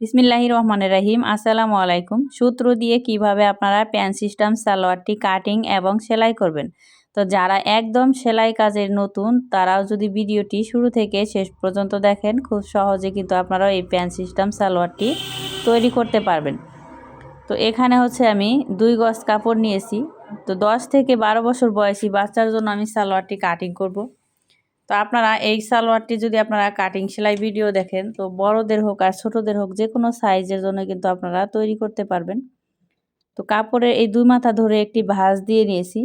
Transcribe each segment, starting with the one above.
বিসমিল্লাহি রহমান রাহিম। আসসালামু আলাইকুম। সূত্র দিয়ে কীভাবে আপনারা প্যান সিস্টেম, সালোয়ারটি কাটিং এবং সেলাই করবেন? তো যারা একদম সেলাই কাজের নতুন, তারাও যদি ভিডিওটি শুরু থেকে শেষ পর্যন্ত দেখেন, খুব সহজে কিন্তু আপনারা এই প্যান সিস্টেম, সালোয়ারটি তৈরি করতে পারবেন। তো এখানে হচ্ছে আমি দুই গজ কাপড় নিয়েছি। তো দশ থেকে বারো বছর বয়সী বাচ্চার জন্য আমি সালোয়ারটি কাটিং করব। তো আপনারা এই সালোয়ারটি যদি আপনারা কাটিং সেলাই ভিডিও দেখেন, তো বড়দের হোক আর ছোটদের হোক, যে কোনো সাইজের জন্য কিন্তু আপনারা তৈরি করতে পারবেন। তো কাপড়ের এই দুই মাথা ধরে একটি ভাঁজ দিয়ে নিয়েছি।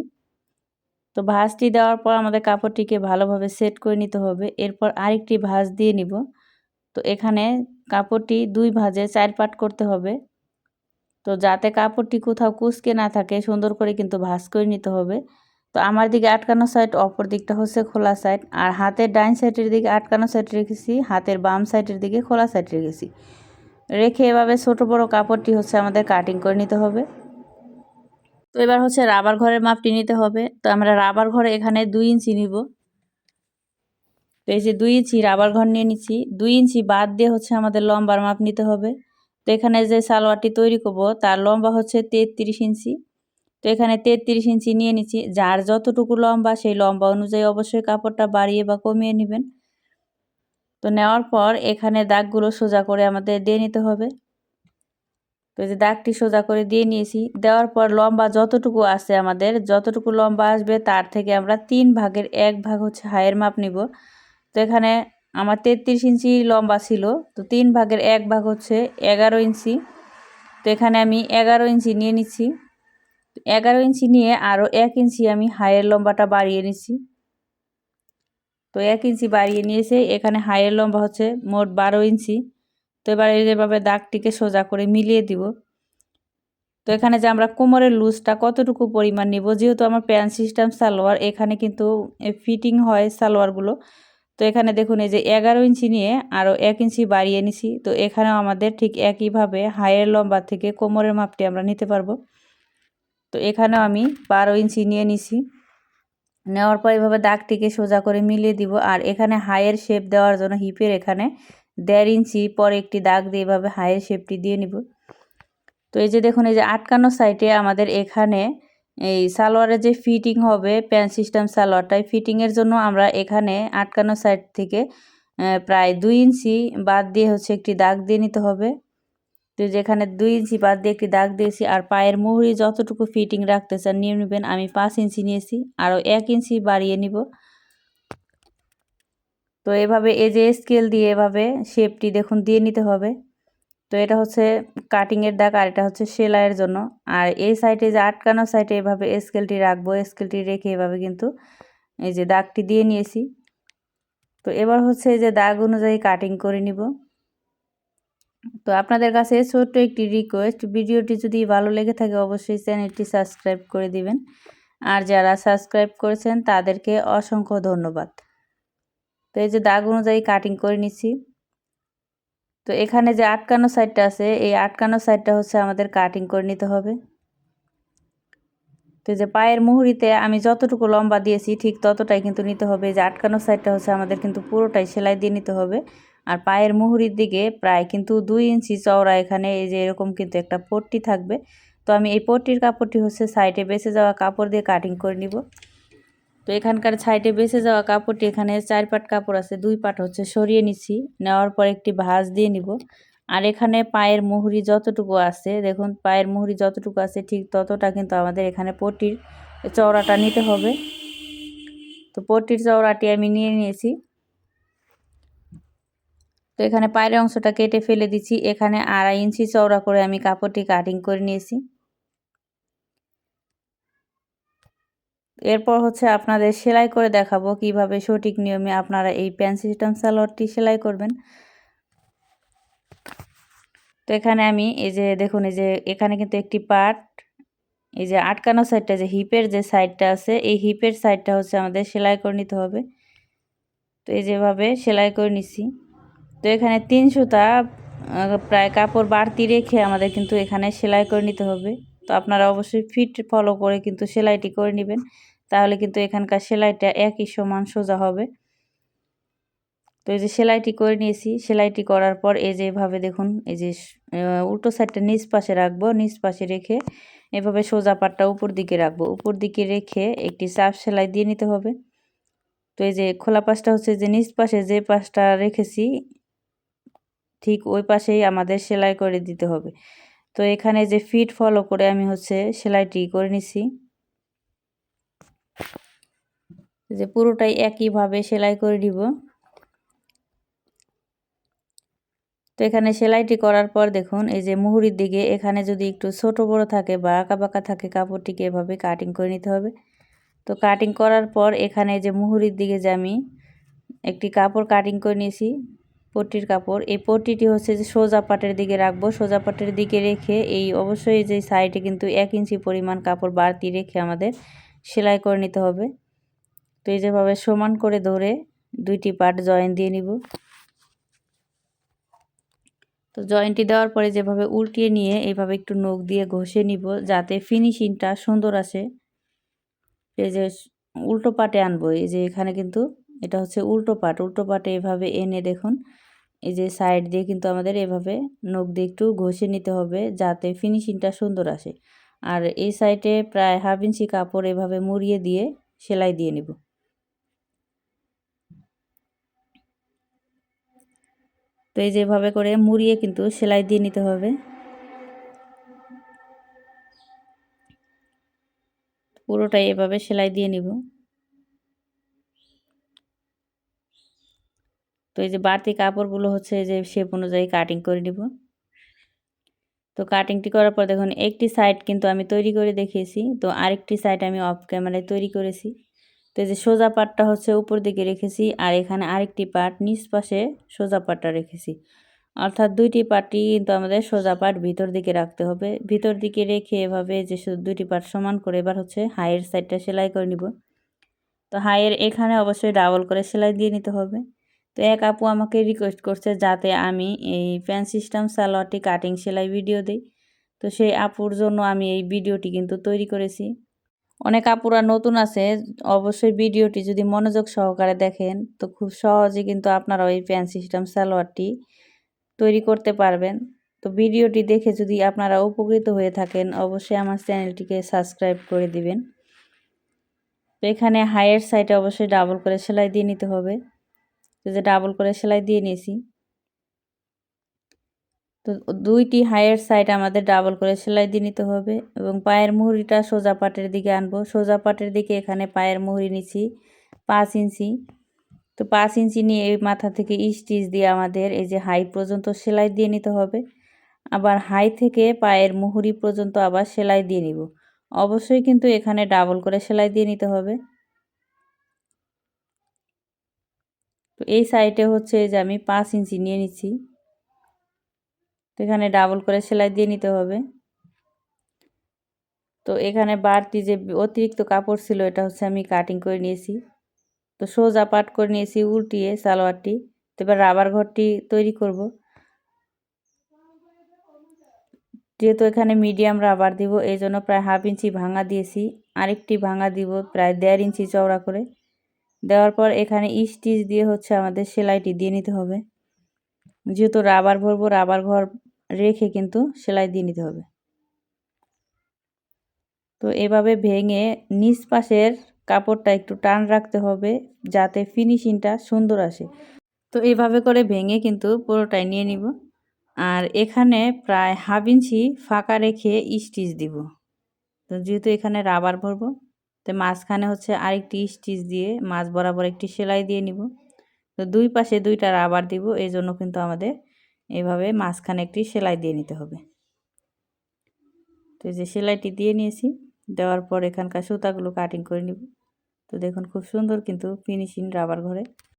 তো ভাঁজটি দেওয়ার পর আমাদের কাপড়টিকে ভালোভাবে সেট করে নিতে হবে। এরপর আরেকটি ভাঁজ দিয়ে নিব। তো এখানে কাপড়টি দুই ভাঁজে চার পাট করতে হবে। তো যাতে কাপড়টি কোথাও কুচকে না থাকে, সুন্দর করে কিন্তু ভাঁজ করে নিতে হবে। তো আমার দিকে আটকানো সাইড অপর দিকটা হচ্ছে খোলা সাইড আর হাতের ডাইন সাইডের দিকে আটকানো সাইড রেখেছি, হাতের বাম সাইডের দিকে খোলা সাইড রেখেছি। রেখে এভাবে ছোট বড় কাপড়টি হচ্ছে আমাদের কাটিং করে নিতে হবে। তো এবার হচ্ছে রাবার ঘরের মাপটি নিতে হবে। তো আমরা রাবার ঘরে এখানে দুই ইঞ্চি নিব। তো এই যে দুই ইঞ্চি রাবার ঘর নিয়ে নিচ্ছি। দুই ইঞ্চি বাদ দিয়ে হচ্ছে আমাদের লম্বার মাপ নিতে হবে। তো এখানে যে সালোয়ারটি তৈরি করব, তার লম্বা হচ্ছে তেত্রিশ ইঞ্চি। তো এখানে তেত্রিশ ইঞ্চি নিয়ে নিচ্ছি। যার যতটুকু লম্বা, সেই লম্বা অনুযায়ী অবশ্যই কাপড়টা বাড়িয়ে বা কমিয়ে নেবেন। তো নেওয়ার পর এখানে দাগগুলো সোজা করে আমাদের দিয়ে নিতে হবে। তো যে দাগটি সোজা করে দিয়ে নিয়েছি। দেওয়ার পর লম্বা যতটুকু আছে আমাদের, যতটুকু লম্বা আসবে তার থেকে আমরা তিন ভাগের এক ভাগ হচ্ছে হায়ের মাপ নিব। তো এখানে আমার তেত্রিশ ইঞ্চি লম্বা ছিল, তো তিন ভাগের এক ভাগ হচ্ছে এগারো ইঞ্চি। তো এখানে আমি এগারো ইঞ্চি নিয়ে নিচ্ছি। এগারো ইঞ্চি নিয়ে আরও এক ইঞ্চি আমি হাইয়ের লম্বাটা বাড়িয়ে নিচ্ছি। তো এক ইঞ্চি বাড়িয়ে নিয়েছে, এখানে হাইয়ের লম্বা হচ্ছে মোট বারো ইঞ্চি। তো এবার যেভাবে দাগটিকে সোজা করে মিলিয়ে দিব। তো এখানে যে আমরা কোমরের লুজটা কতটুকু পরিমাণ নিব, যেহেতু আমার প্যান্ট সিস্টেম সালোয়ার, এখানে কিন্তু ফিটিং হয় সালোয়ারগুলো। তো এখানে দেখুন, এই যে এগারো ইঞ্চি নিয়ে আরও এক ইঞ্চি বাড়িয়ে নিছি। তো এখানেও আমাদের ঠিক একইভাবে হাইয়ের লম্বা থেকে কোমরের মাপটি আমরা নিতে পারব। তো এখানেও আমি বারো ইঞ্চি নিয়ে নিছি। নেওয়ার পর এভাবে দাগটিকে সোজা করে মিলিয়ে দিব। আর এখানে হাইয়ের শেপ দেওয়ার জন্য হিপের এখানে দেড় ইঞ্চি পর একটি দাগ দিয়ে এভাবে হাইয়ের শেপটি দিয়ে নিব। তো এই যে দেখুন, এই যে আটকানো সাইডে আমাদের এখানে এই সালোয়ারের যে ফিটিং হবে, প্যান্ট সিস্টেম সালোয়ারটাই, ফিটিংয়ের জন্য আমরা এখানে আটকানো সাইড থেকে প্রায় দুই ইঞ্চি বাদ দিয়ে হচ্ছে একটি দাগ দিয়ে নিতে হবে। তো যেখানে দুই ইঞ্চি বাদ দিয়ে একটি দাগ দিয়েছি আর পায়ের মুহুরি যতটুকু ফিটিং রাখতে চান নিয়ে নেবেন, আমি পাঁচ ইঞ্চি নিয়েছি, আরও এক ইঞ্চি বাড়িয়ে নিব। তো এভাবে এই যে স্কেল দিয়ে এভাবে শেপটি দেখুন, দিয়ে নিতে হবে। তো এটা হচ্ছে কাটিংয়ের দাগ আর এটা হচ্ছে সেলাইয়ের জন্য। আর এই সাইডে যে আটকানো সাইডে এভাবে স্কেলটি রাখব স্কেলটি রেখে এভাবে কিন্তু এই যে দাগটি দিয়ে নিয়েছি। তো এবার হচ্ছে এই যে দাগ অনুযায়ী কাটিং করে নিব। তো আপনাদের কাছে ছোট্ট একটি রিকোয়েস্ট ভিডিওটি যদি ভালো লেগে থাকে অবশ্যই চ্যানেলটি সাবস্ক্রাইব করে দিবেন। আর যারা সাবস্ক্রাইব করেছেন তাদেরকে অসংখ্য ধন্যবাদ। তো এই যে দাগ অনুযায়ী কাটিং করে নিচ্ছি। তো এখানে যে আটকানো সাইডটা আছে, এই আটকানো সাইডটা হচ্ছে আমাদের কাটিং করে নিতে হবে। তো যে পায়ের মুহুরিতে আমি যতটুকু লম্বা দিয়েছি, ঠিক ততটাই কিন্তু নিতে হবে। যে আটকানো সাইডটা হচ্ছে আমাদের কিন্তু পুরোটাই সেলাই দিয়ে নিতে হবে। আর পায়ের মুহুরির দিকে প্রায় কিন্তু দুই ইঞ্চি চওড়া এখানে এই যে এরকম কিন্তু একটা পট্টি থাকবে। তো আমি এই পট্টির কাপড়টি হচ্ছে সাইডে বেঁচে যাওয়া কাপড় দিয়ে কাটিং করে নিব। তো এখানকার সাইডে বেঁচে যাওয়া কাপড়টি এখানে চার পাট কাপড় আছে, দুই পাট হচ্ছে সরিয়ে নিচ্ছি। নেওয়ার পর একটি ভাঁজ দিয়ে নিব। আর এখানে পায়ের মুহুরি যতটুকু আছে, দেখুন পায়ের মুহুরি যতটুকু আছে ঠিক ততটা কিন্তু আমাদের এখানে পট্টির চওড়াটা নিতে হবে। তো পট্টির চওড়াটি আমি নিয়ে নিয়েছি। তো এখানে পায়ের অংশটা কেটে ফেলে দিচ্ছি। এখানে আড়াই ইঞ্চি চওড়া করে আমি কাপড়টি কাটিং করে নিয়েছি। এরপর হচ্ছে আপনাদের সেলাই করে দেখাবো কীভাবে সঠিক নিয়মে আপনারা এই প্যান্ট সিস্টেম সালোয়ারটি সেলাই করবেন। তো এখানে আমি এই যে দেখুন, এই যে এখানে কিন্তু একটি পার্ট এই যে আটকানো সাইডটা যে হিপের যে সাইডটা আছে, এই হিপের সাইডটা হচ্ছে আমাদের সেলাই করে নিতে হবে। তো এই যেভাবে সেলাই করে নিছি তো এখানে তিন সুতা প্রায় কাপড় বাড়তি রেখে আমাদের কিন্তু এখানে সেলাই করে নিতে হবে। তো আপনারা অবশ্যই ফিট ফলো করে কিন্তু সেলাইটি করে নেবেন। তাহলে কিন্তু এখানকার সেলাইটা একই সমান সোজা হবে। তো এই যে সেলাইটি করে নিয়েছি। সেলাইটি করার পর এই যে এভাবে দেখুন, এই যে উল্টো সাইডটা নিচ পাশে রাখব। নিচ পাশে রেখে এভাবে সোজা পাটটা উপর দিকে রাখব। উপর দিকে রেখে একটি চাপ সেলাই দিয়ে নিতে হবে। তো এই যে খোলা পাশটা হচ্ছে যে নিচ পাশে যে পাশটা রেখেছি ঠিক ওই পাশেই আমাদের সেলাই করে দিতে হবে। তো এখানে যে ফিট ফলো করে আমি হচ্ছে সেলাইটি করে নিছি। যে পুরোটাই একইভাবে সেলাই করে দিব তো এখানে সেলাইটি করার পর দেখুন, এই যে মুহুরির দিকে এখানে যদি একটু ছোট বড় থাকে বা আঁকা বাঁকা থাকে, কাপড়টিকে এভাবে কাটিং করে নিতে হবে। তো কাটিং করার পর এখানে যে মুহুরির দিকে যে আমি একটি কাপড় কাটিং করে নিয়েছি। পট্টির কাপড়। এই পট্টিটি হচ্ছে যে সোজা পাটের দিকে রাখব। সোজা পাটের দিকে রেখে এই অবশ্যই যে সাইডে কিন্তু এক ইঞ্চি পরিমাণ কাপড় বাড়তি রেখে আমাদের সেলাই করে নিতে হবে। তো এই যেভাবে সমান করে ধরে দুইটি পাট জয়েন দিয়ে নিব। তো জয়েন্টটি দেওয়ার পরে যেভাবে উল্টিয়ে নিয়ে এইভাবে একটু নখ দিয়ে ঘষে নিব যাতে ফিনিশিংটা সুন্দর আসে। এই যে উল্টো পাটে আনব। এই যে এখানে কিন্তু এটা হচ্ছে উল্টো পাট, উল্টো পাটে এভাবে এনে দেখুন, এই যে সাইড দিয়ে কিন্তু আমাদের এভাবে নখ দিয়ে একটু ঘষে নিতে হবে যাতে ফিনিশিংটা সুন্দর আসে। আর এই সাইডে প্রায় হাফ ইঞ্চি কাপড় এভাবে মুড়িয়ে দিয়ে সেলাই দিয়ে নিব। তো এই যেভাবে করে মুড়িয়ে কিন্তু সেলাই দিয়ে নিতে হবে। পুরোটাই এভাবে সেলাই দিয়ে নিব। তো এই যে বাড়তি কাপড়গুলো হচ্ছে যে শেপ অনুযায়ী কাটিং করে নিব। তো কাটিংটি করার পর দেখুন, একটি সাইড কিন্তু আমি তৈরি করে দেখিয়েছি, তো আরেকটি সাইড আমি অফ ক্যামেরায় তৈরি করেছি। তো এই যে সোজা পাটটা হচ্ছে উপর দিকে রেখেছি, আর এখানে আরেকটি পাট নিচ পাশে সোজা পাটটা রেখেছি। অর্থাৎ দুইটি পাটই কিন্তু আমাদের সোজা পাট ভিতর দিকে রাখতে হবে। ভিতর দিকে রেখে এভাবে যে দুইটি পাট সমান করে এবার হচ্ছে হাইয়ের সাইডটা সেলাই করে নিব। তো হাইয়ের এখানে অবশ্যই ডাবল করে সেলাই দিয়ে নিতে হবে। তো এক আপু আমাকে রিকোয়েস্ট করছে যাতে আমি এই প্যান সিস্টেম সালোয়ারটি কাটিং সেলাই ভিডিও দিই। তো সেই আপুর জন্য আমি এই ভিডিওটি কিন্তু তৈরি করেছি। অনেক আপুরা নতুন আছে, অবশ্যই ভিডিওটি যদি মনোযোগ সহকারে দেখেন, তো খুব সহজে কিন্তু আপনারা ওই প্যান সিস্টেম সালোয়ারটি তৈরি করতে পারবেন। তো ভিডিওটি দেখে যদি আপনারা উপকৃত হয়ে থাকেন, অবশ্যই আমার চ্যানেলটিকে সাবস্ক্রাইব করে দিবেন। তো এখানে হাইয়ের সাইডে অবশ্যই ডাবল করে সেলাই দিয়ে নিতে হবে। তো যে ডাবল করে সেলাই দিয়ে নিয়েছি। তো দুইটি হাইয়ের সাইড আমাদের ডাবল করে সেলাই দিয়ে নিতে হবে এবং পায়ের মুহুরিটা সোজা পাটের দিকে আনব। সোজা পাটের দিকে এখানে পায়ের মুহুরি নিচ্ছি পাঁচ ইঞ্চি। তো পাঁচ ইঞ্চি নিয়ে এই মাথা থেকে স্টিচ দিয়ে আমাদের এই যে হাই পর্যন্ত সেলাই দিয়ে নিতে হবে। আবার হাই থেকে পায়ের মুহুরি পর্যন্ত আবার সেলাই দিয়ে নিব। অবশ্যই কিন্তু এখানে ডাবল করে সেলাই দিয়ে নিতে হবে। তো এই সাইডে হচ্ছে যে আমি পাঁচ ইঞ্চি নিয়ে নিচ্ছি। তো এখানে ডাবল করে সেলাই দিয়ে নিতে হবে। তো এখানে বাড়তি যে অতিরিক্ত কাপড় ছিল, এটা হচ্ছে আমি কাটিং করে নিয়েছি। তো সোজা পাট করে নিয়েছি উল্টিয়ে সালোয়ারটি। তো এবার রাবার ঘরটি তৈরি করব। যেহেতু এখানে মিডিয়াম রাবার দিব, এই জন্য প্রায় হাফ ইঞ্চি ভাঙা দিয়েছি। আরেকটি ভাঙা দিব প্রায় দেড় ইঞ্চি চওড়া করে। দেওয়ার পর এখানে স্টিচ দিয়ে হচ্ছে আমাদের সেলাইটি দিয়ে নিতে হবে। যেহেতু রাবার ভরবো, রাবার ঘর রেখে কিন্তু সেলাই দিয়ে নিতে হবে। তো এভাবে ভেঙে নিচ পাশের কাপড়টা একটু টান রাখতে হবে যাতে ফিনিশিংটা সুন্দর আসে। তো এভাবে করে ভেঙে কিন্তু পুরোটাই নিয়ে নিব। আর এখানে প্রায় হাফ ইঞ্চি ফাঁকা রেখে স্টিচ দিব। তো যেহেতু এখানে রাবার ভরবো তো মাঝখানে হচ্ছে আরেকটি স্টিচ দিয়ে মাছ বরাবর একটি সেলাই দিয়ে নিব। তো দুই পাশে দুইটা রাবার দিব, এই জন্য কিন্তু আমাদের এভাবে মাঝখানে একটি সেলাই দিয়ে নিতে হবে। তো যে সেলাইটি দিয়ে নিয়েছি, দেওয়ার পর এখানকার সুতাগুলো কাটিং করে নিব। তো দেখুন খুব সুন্দর কিন্তু ফিনিশিং রাবার ঘরে।